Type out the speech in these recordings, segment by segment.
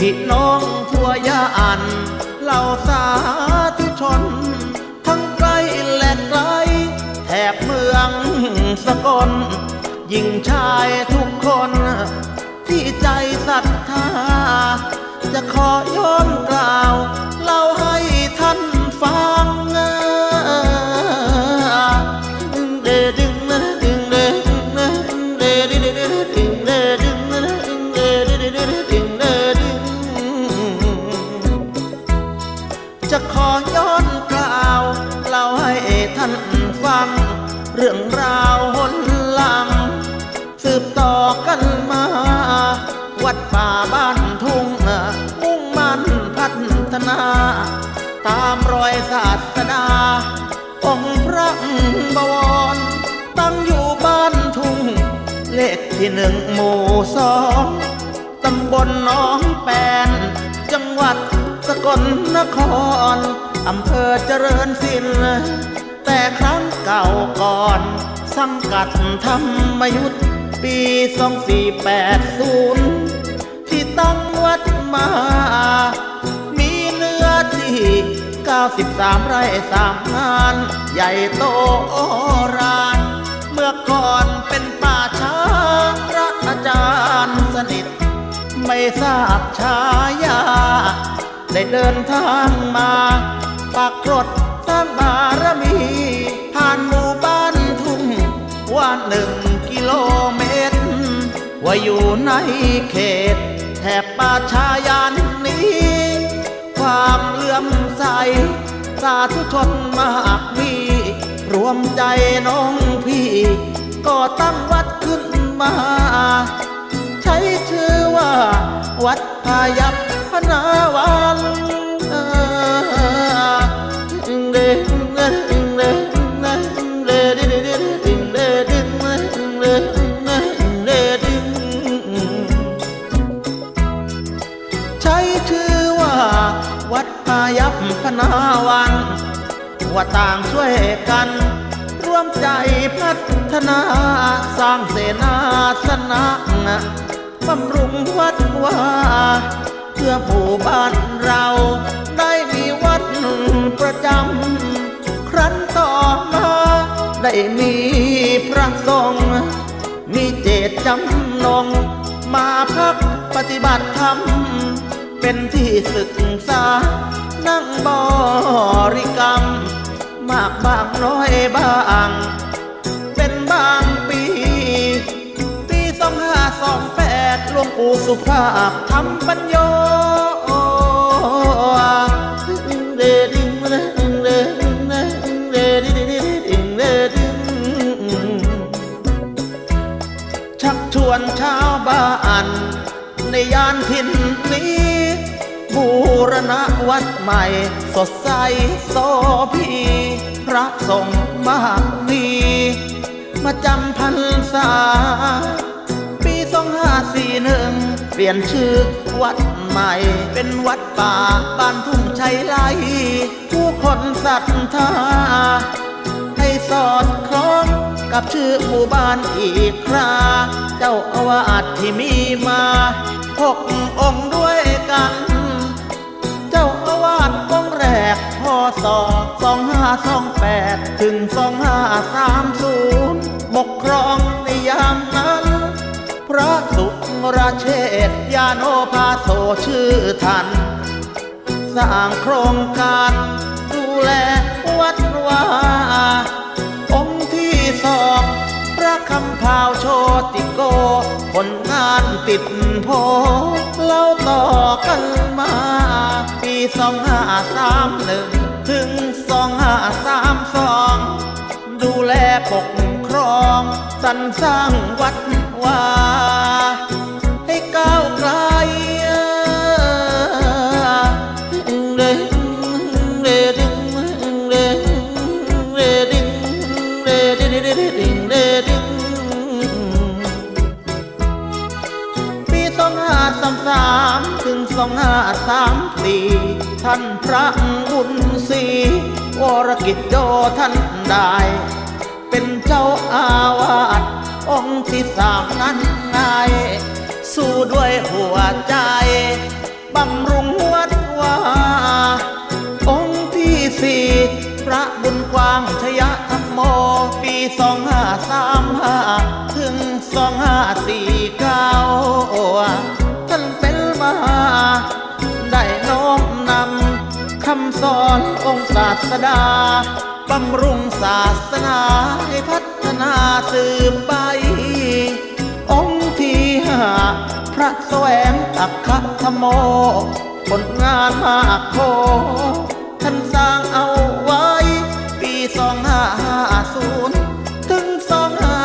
พี่น้องทั่วยานเหล่าสาธุชน ทั้งไกลและไกล แถบเมืองสกลยิ่งชายทุกคน ที่ใจศรัทธา จะขอย้อนกลาานฟัง เรื่องราวหนหลัง สืบต่อกันมา วัดป่าบ้านทุ่งมุ่งมั่นพัฒนา ตามรอยศาสนาองค์พระบวร ตั้งอยู่บ้านทุ่ง เลขที่หนึ่งหมู่สองตำบลน้องแปน จังหวัดสกลนคร อำเภอเจริญศิลป์ แต่ครั้งเก่าก่อน สังกัดธรรมยุทธปี2480 ที่ตั้งวัดมา มีเนื้อที่ 93 ไร่สามงาน ใหญ่โตโอรานเมื่อก่อนเป็นป่าช้าพระอาจารย์สนิท ไม่ทราบชายา ได้เดินทางมาปักกรด สร้างบารมี ผ่านหมู่บ้านทุ่งว่าหนึ่งกิโลเมตร ว่าอยู่ในเขต แถบป่าชายานนี้ ความเลื่อมใส สาธุชนมากมีรวมใจน้องพี่ ก็ตั้งวัดขึ้นมา ใช้ชื่อว่า วัดพายัพพนาวัน ว่าต่างช่วยกัน ร่วมใจพัฒนาสร้างเสนาสนะบำรุงวัดว่าเพื่อหมู่บ้านเราได้มีวัดประจำ ครั้นต่อมา ได้มีพระสงฆ์มีเจตจำนง มาพักปฏิบัติธรรม เป็นที่ศึกษา มากบางน้อยบาง เป็นบางปี ปีสองห้าสองแปดหลวงปู่สุภาพทำปัญโยเดดิงเดดิงเดดิงเดดิงเดดิงเดดิงเดดิงชักชวนชาวบ้านในยานถิ่นนี้ บูรณะวัดใหม่ สดใสโสพีพระสงฆ์มากมีมาจำพรรษา ปีสองห้าสี่หนึ่งเปลี่ยนชื่อวัดใหม่ เป็นวัดป่าบ้านทุ่งชัยไลผู้คนศรัทธา ให้สอดคล้องกับชื่อหมู่บ้านอีกครา เจ้าอาวาสที่มีมาหก สองแปดถึงสองห้าสามศูนย์ปกครองในยามนั้น พระสุรเชษยาโนภาโสชื่อท่านสร้างโครงการ ดูแลวัดวาองค์ที่สองพระคำพาวโชติโก ผลงานติดโพเล่าต่อกันมา ปีสองห้าสามหนึ่ง ถึงสองห้าสามสอง ดูแลปกครองสรรสร้างวัดวาให้ก้าวไกลเด้งเด้ดึงเด้งเด้ดึงเด้ดึงเด้ดึงเด้งปีสองห้าสามสามถึง สองห้าสามสี่ท่านพระบุญศรีวรกิจโยท่านได้ เป็นเจ้าอาวาสองค์ที่สามนั้นไงสู้ด้วยหัวใจบำรุงวัดว่า องค์ที่สี่พระบุญกว้างชยธรรมโม ปีสองห้าสามห้าถึงสองห้าสี่เก้า คำสอนองศาสดาบำรุงศาสนาให้พัฒนาสืบไป องค์ที่ห้าพระแสวงอัคคธรรมโม ผลงานมากโค ท่านสร้างเอาไว้ ปีสองห้าศูนย์ถึงสองห้า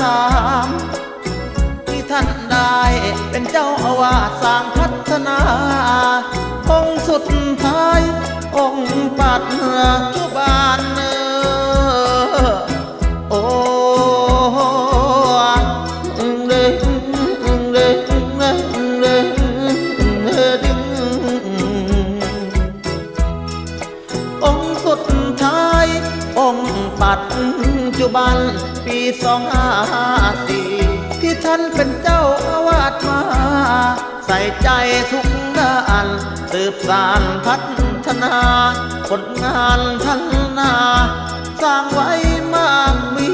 สาม เป็นเจ้าอาวาสสร้างพัฒนา องค์สุดท้าย องค์ปัดจุบานเนอโอ้เด้งเด้งเด้งเด้งด้งองค์สุดท้าย องค์ปัจจุบัน ปีสองห้าสี่ที่ท่านเป็น ใส่ใจทุกด้านสืบสานพัฒนาผลงานท่านนา สร้างไว้มากมี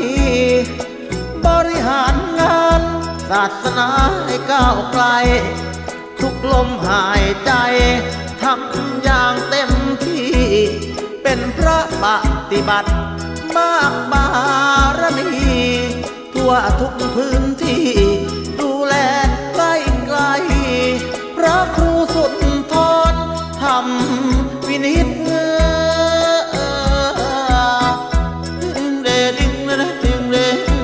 บริหารงานศาสนาให้ก้าวไกล ทุกลมหายใจทำอย่างเต็มที่ เป็นพระปฏิบัติ มากบารมี ทั่วทุกพื้นที่ ระครูสุนทรทำวินิจเงเดดิงเดดิงเดดิ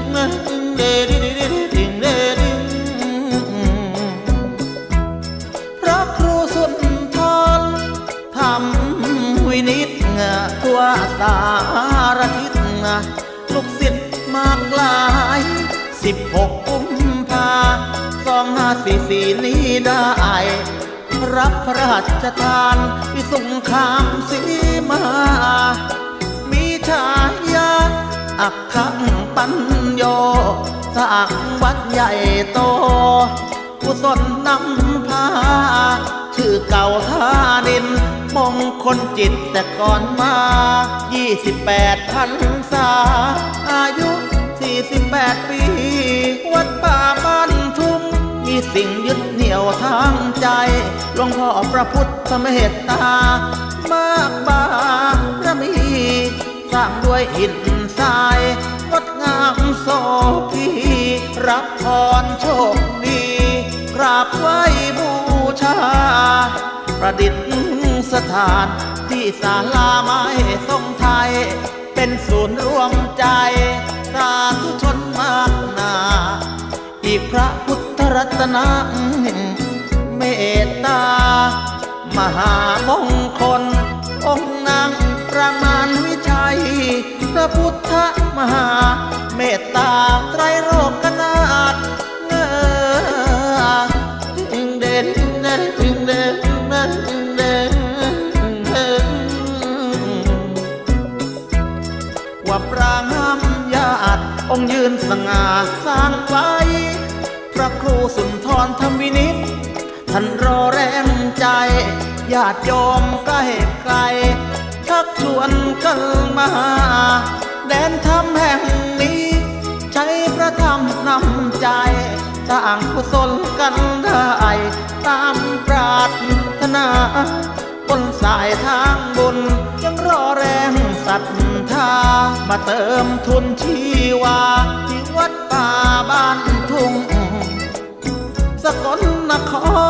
งเดดิงเดดิงเดดิงพระครูสุนทรทำวินิจทั่วสารทิศลูกศิษย์มากลายสิบหกกุม สองห้าสี่สี่นี้ได้ รับพระราชทานวิสุงคามสีมา มีฉายาอักขังปัญโยสร้างวัดใหญ่โตกุศลนำพา ชื่อเก่าท่าดิน มงคลจิตแต่ก่อนมา 28พันษา อายุ 48 ปี วัดป่าบ้านทุ่ง มีสิ่งยึดเหนี่ยวทางใจหลวงพ่อพระพุทธเมตตามากบารมีสร้างด้วยหินทรายงดงามโสภีรับพรโชคดีกราบไหว้บูชา ประดิษฐ์สถานที่ศาลาไม้ทรงไทย เป็นศูนย์รวมใจ สาธุชนมากนา อีกพระพุทธ รัตนะเมตตามหามงคล องค์นางประมาณวิชัย พระพุทธมหา เมตตาไตรโลกนา สุนทรธรรมวินิจท่านรอแรงใจญาติโยมใกล้ไกลชักชวนกันมาแดนธรรมแห่งนี้ ใช้พระธรรมนำใจสร้างกุศลกันได้ตามปรารถนาบนสายทางบุญยังรอแรงศรัทธามาเติมทุนชีวาที่วัดป่าบ้านทุ่ง นคร